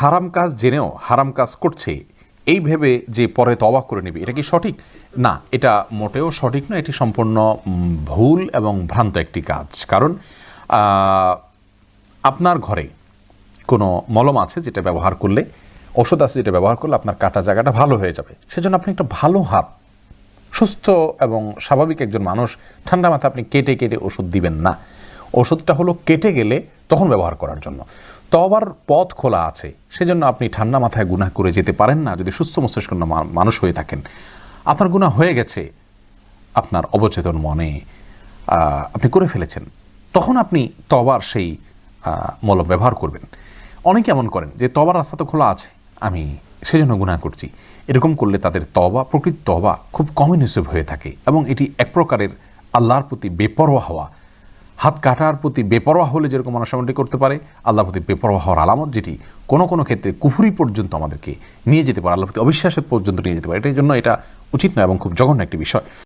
হারাম কাজ জেনেও হারাম কাজ করছে, এই ভেবে যে পরে তওবা করে নেবে, এটা কি সঠিক? না, এটা মোটেও সঠিক নয়, এটি সম্পূর্ণ ভুল এবং ভ্রান্ত একটি কাজ। কারণ আপনার ঘরে কোনো মলম আছে যেটা ব্যবহার করলে, ওষুধ আছে যেটা ব্যবহার করলে আপনার কাটা জায়গাটা ভালো হয়ে যাবে। সেজন্য আপনি একটা ভালো হাত, সুস্থ এবং স্বাভাবিক একজন মানুষ, ঠান্ডা মাথা আপনি কেটে কেটে ওষুধ দিবেন না। ওষুধটা হলো কেটে গেলে তখন ব্যবহার করার জন্য। তবার পথ খোলা আছে। সেজন্য আপনি ঠান্ডা মাথায় গুনাহ করে যেতে পারেন না, যদি সুস্থ মস্তিষ্ক মানুষ হয়ে থাকেন। আপনার গুনাহ হয়ে গেছে, আপনার অবচেতন মনে আপনি করে ফেলেছেন। তখন আপনি তবার সেই মলম ব্যবহার করবেন। অনেকে এমন করেন যে, তবার রাস্তা তো খোলা আছে, আমি সেজন্য গুনাহ করছি। এরকম করলে তাদের তবা প্রকৃত তবা খুব কমিউনিসিভ হয়ে থাকে এবং এটি এক প্রকারের আল্লাহর প্রতি বেপরোয়া হওয়া হাত কাটার প্রতি বেপরোয়া হলে যেরকম মানুষ এমনটি করতে পারে আল্লাহ প্রতি বেপরোয়া হওয়ার আলামত যেটি কোনো কোনো ক্ষেত্রে কুফুরি পর্যন্ত আমাদেরকে নিয়ে যেতে পারে আল্লাহ প্রতি অবিশ্বাসের পর্যন্ত নিয়ে যেতে পারে। এটার জন্য এটা উচিত নয় এবং খুব জঘন্য একটি বিষয়।